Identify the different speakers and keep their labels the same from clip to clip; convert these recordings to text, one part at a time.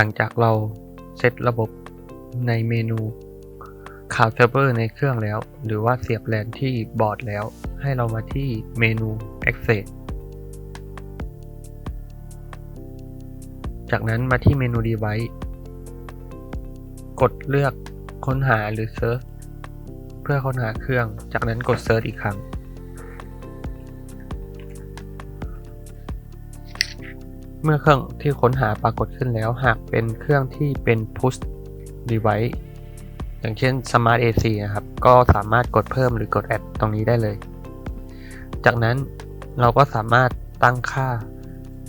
Speaker 1: หลังจากเราเซตระบบในเมนูข่าวเซิร์ฟเวอร์ในเครื่องแล้ว หรือว่าเสียบแลนที่บอร์ดแล้ว ให้เรามาที่เมนู Access จากนั้นมาที่เมนู Device กดเลือกค้นหาหรือ Search เพื่อค้นหาเครื่อง จากนั้นกด Search อีกครั้ง เมื่อเครื่องที่ค้นหาปรากฏขึ้นแล้ว หากเป็นเครื่องที่เป็น push device อย่างเช่น smart AC นะครับ ก็สามารถกดเพิ่มหรือกด add ตรงนี้ได้เลย จากนั้นเราก็สามารถตั้งค่า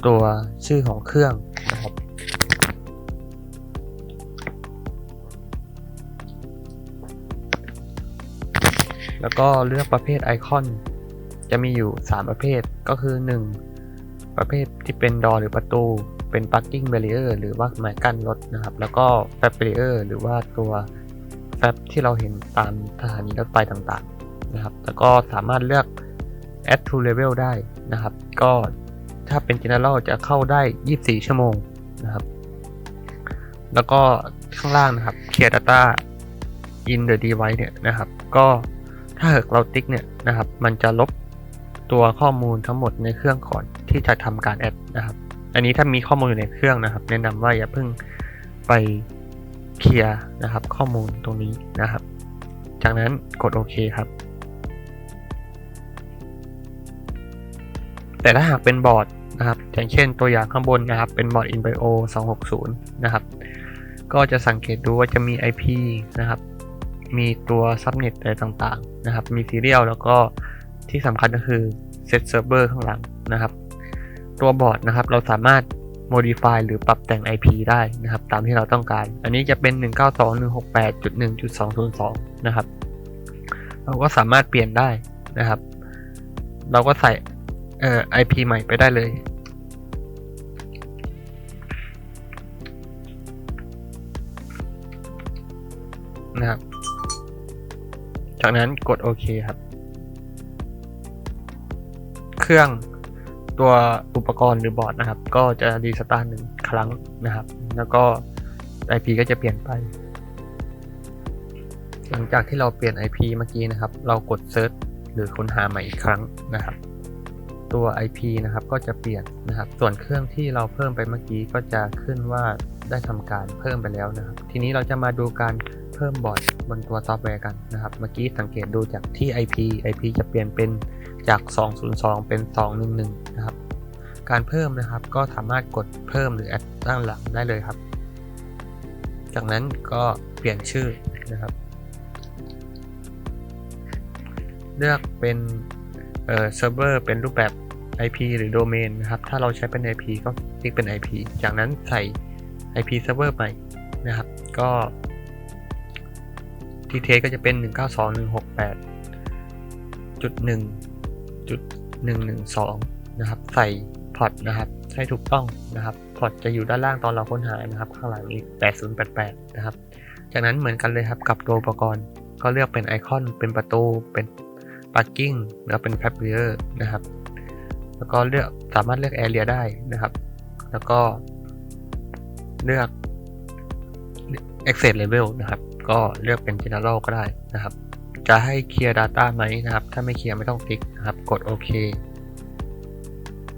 Speaker 1: ตัวชื่อของเครื่องนะครับแล้วก็เลือกประเภทไอคอน จะมีอยู่ 3 ประเภทก็คือ 1 ประเภทที่เป็นดอหรือประตู เป็น parking barrier หรือว่าไม้กั้นรถนะครับ แล้วก็ fab barrier หรือว่าตัวแฟบที่เราเห็นตามสถานีรถไฟต่างๆนะครับ แล้วก็สามารถเลือก add to level ได้นะครับ ก็ถ้าเป็น general จะเข้าได้ 24 ชั่วโมงนะครับ แล้วก็ข้างล่างนะครับ clear data in the device เนี่ยนะครับ ก็ถ้าหากเราติ๊กเนี่ยนะครับ มันจะลบตัวข้อมูลทั้งหมดในเครื่องก่อน ที่จะทำการแอดนะครับ อันนี้ถ้ามีข้อมูลอยู่ในเครื่องนะครับ แนะนำว่าอย่าเพิ่งไปเคลียร์นะครับ ข้อมูลตรงนี้นะครับ จากนั้นกดโอเคครับ แต่ถ้าหากเป็นบอร์ดนะครับอย่างเช่นตัวอย่างข้างบนนะครับ เป็นบอร์ด InBio 260 นะครับ ก็จะสังเกตดูว่าจะมี IP นะครับ มีตัว subnet อะไรต่างๆ นะครับ มี serial แล้วก็ที่สำคัญก็คือ set server ข้างหลังนะครับ ตัวบอร์ดนะครับ เราสามารถ modify หรือปรับแต่ง IP ได้นะครับ ตามที่เราต้องการ อันนี้จะเป็น 192.168.1.202 นะครับ เราก็สามารถเปลี่ยนได้นะครับ เราก็ใส่เอ่อ IP ใหม่ไปได้เลยนะครับ จากนั้นกดโอเคครับ เครื่อง ตัวอุปกรณ์หรือบอร์ดนะครับ ก็จะรีสตาร์ทหนึ่งครั้งนะครับ แล้วก็ IP ก็จะเปลี่ยนไป หลังจากที่เราเปลี่ยน IP เมื่อกี้นะครับ เรากด Search หรือค้นหาใหม่อีกครั้งนะครับ ตัว IP นะครับก็จะเปลี่ยนนะครับ ส่วนเครื่องที่เราเพิ่มไปเมื่อกี้ก็จะขึ้นว่าได้ทำการเพิ่มไปแล้วนะครับ ทีนี้เราจะมาดูการเพิ่มบอร์ดบนตัวซอฟต์แวร์กันนะครับ เมื่อกี้สังเกตดูจากที่ IP IP จะเปลี่ยนเป็น จาก 202 เป็น 211 นะครับ การเพิ่มนะครับก็สามารถกดเพิ่มหรือแอดตั้งหลังได้เลยครับ จากนั้นก็เปลี่ยนชื่อนะครับ เลือกเป็นเอ่อเซิร์ฟเวอร์เป็นรูปแบบ IP หรือโดเมนนะครับ ถ้าเราใช้เป็น IP ก็คลิกเป็น IP จากนั้นใส่ IP เซิร์ฟเวอร์ใหม่นะครับ ก็ทีเทสก็จะเป็น 192.168.1 จุดจุด112 นะครับ ใส่พอร์ตนะครับ ให้ถูกต้องนะครับ พอร์ตจะอยู่ด้านล่างตอนเราค้นหานะครับ ข้างหลังอีก 8088 นะครับ จากนั้นเหมือนกันเลยครับกับตัวอุปกรณ์ ก็เลือกเป็นไอคอน เป็นประตู เป็น parking แล้วเป็น f a b r i e r นะครับ แล้วก็เลือกสามารถเลือก area ได้นะครับ แล้วก็เลือก access level นะครับ ก็เลือกเป็น general ก็ได้นะครับ จะให้เคลียร์ data ไหมนะครับ ถ้าไม่เคลียร์ไม่ต้องติ๊กนะครับ กดโอเค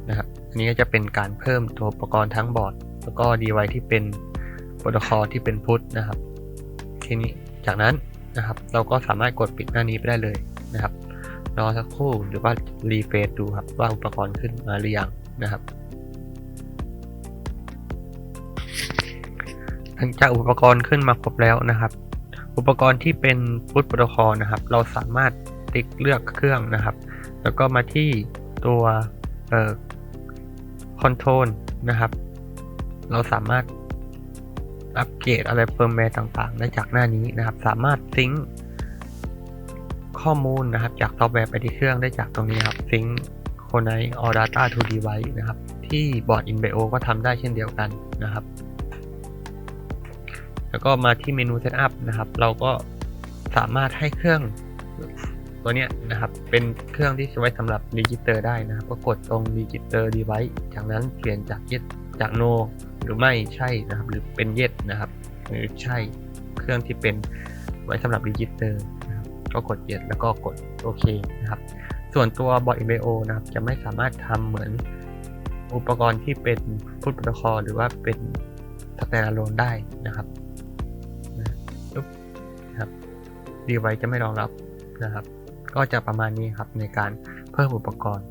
Speaker 1: นะครับ อันนี้ก็จะเป็นการเพิ่มตัวอุปกรณ์ทั้งบอร์ด แล้วก็ device ที่เป็นโปรโตคอลที่เป็นพุทนะครับ ทีนี้จากนั้นนะครับ เราก็สามารถกดปิดหน้านี้ไปได้เลยนะครับรอสักครู่หรือว่ารีเฟซดูครับว่าอุปกรณ์ขึ้นมาหรือยังนะครับหลังจากอุปกรณ์ขึ้นมาครบแล้วนะครับ อุปกรณ์ที่เป็นพุทโปรโตคอลนะครับ เราสามารถติ๊กเลือกเครื่องนะครับ แล้วก็มาที่ตัวเอ่อคอนโทรลนะครับ เราสามารถอัปเกรดอะไรเฟิร์มแวร์ต่างๆ ได้จากหน้านี้นะครับ สามารถซิงข้อมูลนะครับ จากซอฟต์แวร์ไปที่เครื่องได้จากตรงนี้ครับ Sync Connect All Data to Device นะครับ ที่บอร์ด InBio ก็ทำได้เช่นเดียวกันนะครับ แล้วก็มาที่เมนู Setup นะครับ เราก็สามารถให้เครื่องตัวเนี้ยนะครับ เป็นเครื่องที่ไว้สำหรับ Register ได้นะครับ ก็กดตรง Register Device จากนั้นเปลี่ยนจากยึดจาก No หรือไม่ใช่นะครับ หรือเป็นเย็ดนะครับ หรือใช่เครื่องที่เป็นไว้สำหรับรีจิสเตอร์นะครับก็กดเย็ดแล้วก็กดโอเคนะครับ ส่วนตัวบอร์ด MBO นะครับ จะไม่สามารถทำเหมือนอุปกรณ์ที่เป็นพุทโปรโตคอลหรือว่าเป็นสแตนด์อะโลนได้นะครับ ดีไวจะไม่รองรับนะครับ ก็จะประมาณนี้ครับในการเพิ่มอุปกรณ์